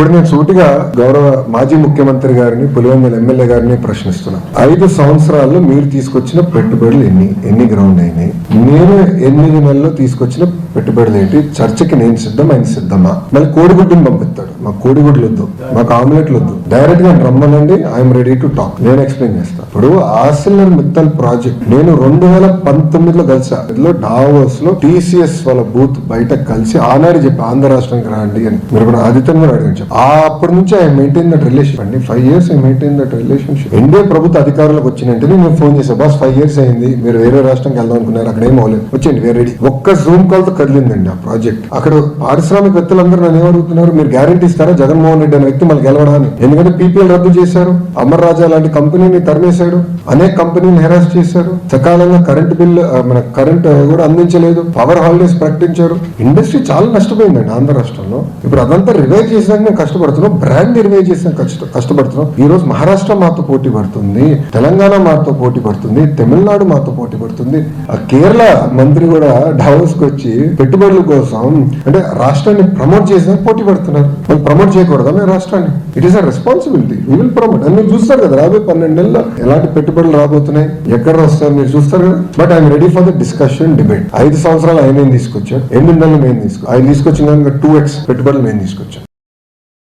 ఇప్పుడు నేను సూటిగా గౌరవ మాజీ ముఖ్యమంత్రి గారిని పులివెందుల ఎమ్మెల్యే గారిని ప్రశ్నిస్తున్నా. ఐదు సంవత్సరాల్లో మీరు తీసుకొచ్చిన పెట్టుబడులు ఎన్ని? ఎన్ని గ్రౌండ్ అయినాయి? నేను ఎనిమిది నెలల్లో తీసుకొచ్చిన పెట్టుబడులు ఏంటి? చర్చకి నేను సిద్ధం ఆయన సిద్ధమా? మళ్ళీ కోడిగుడ్డుని పంపిస్తాడు. మాకు కోడిగుడ్లు వద్దు. మాకు ఆమ్లెట్లు వద్దు. డైరెక్ట్గా రమ్మనండి ఐఎమ్ రెడీ టు టాక్ నేను ఎక్స్ప్లెయిన్ చేస్తాను ఇప్పుడు ఆసిల్లర్ మిత్తల్ ప్రాజెక్ట్. నేను రెండు వేల పంతొమ్మిదిలో కలిసా. ఇందులో డావోస్లో టీసీఎస్ వాళ్ళ బూత్ బయట కలిసి ఆనాడు చెప్పి ఆంధ్ర రాష్ట్రానికి రండి అని. మీరు కూడా ఆదిత్యం కూడా అడిగారు అప్పటి నుంచి ఐ మెయింటైన్ దట్ రిలేషన్ అండి. Five years I maintain that relationship NDA ప్రభుత్వ అధికారులకు వచ్చినంటే నేను ఫోన్ చేశాను బాస్ ఫైవ్ ఇయర్స్ అయింది. మీరు వేరే రాష్ట్రంకి వెళ్దాం అనుకున్నారు. అక్కడ ఏం అవ్వలేదు. వచ్చేయండి వేరే రెడీ ఒక్క జూమ్ కాల్తో కదిలిందండి ఆ ప్రాజెక్ట్ అక్కడ పారిశ్రామికవేత్తలందరూ నన్ను ఏమడుగుతున్నారు? మీరు గ్యారంటీ ఇస్తారా జగన్మోహన్ రెడ్డి అనే వ్యక్తి మళ్ళీ గెలవడానికి ఎందుకంటే పీపీఎల్ రద్దు చేశారు. అమర్ రాజా లాంటి కంపెనీని తరిమేశాడు అనేక కంపెనీలు హెరాస్ చేశారు. సకాలంగా కరెంట్ బిల్ మన కరెంట్ కూడా అందించలేదు. పవర్ హాలిడేస్ ప్రకటించారు. ఇండస్ట్రీ చాలా నష్టపోయిందండి ఆంధ్ర రాష్ట్రంలో. ఇప్పుడు అదంతా రివైవ్ చేసినాక మేము కష్టపడుతున్నాం. బ్రాండ్ రివైవ్ చేసిన కష్టపడుతున్నాం. ఈ రోజు మహారాష్ట్ర మాతో పోటీ పడుతుంది. తెలంగాణ మాతో పోటీ పడుతుంది. తమిళనాడు మాతో పోటీ పడుతుంది. ఆ కేరళ మంత్రి కూడా డావోస్కి వచ్చి పెట్టుబడుల కోసం అంటే రాష్ట్రాన్ని ప్రమోట్ చేసిన పోటీ పడుతున్నారు. మనం ప్రమోట్ చేయకూడదా మేము రాష్ట్రాన్ని? It is a responsibility will promote అని మీరు చూస్తారు కదా రాబోయే పన్నెండు నెలల్లో ఎలాంటి పెట్టుబడులు రాబోతున్నాయి? ఎక్కడ వస్తారు? మీరు చూస్తారు కదా. But I'm ready for the discussion debate ఐదు సంవత్సరాలు ఆయన తీసుకొచ్చాడు? ఎన్ని నెలలు మేము తీసుకో ఆయన తీసుకొచ్చిన టూ ఎక్స్ పెట్టుబడులు మేము తీసుకొచ్చాం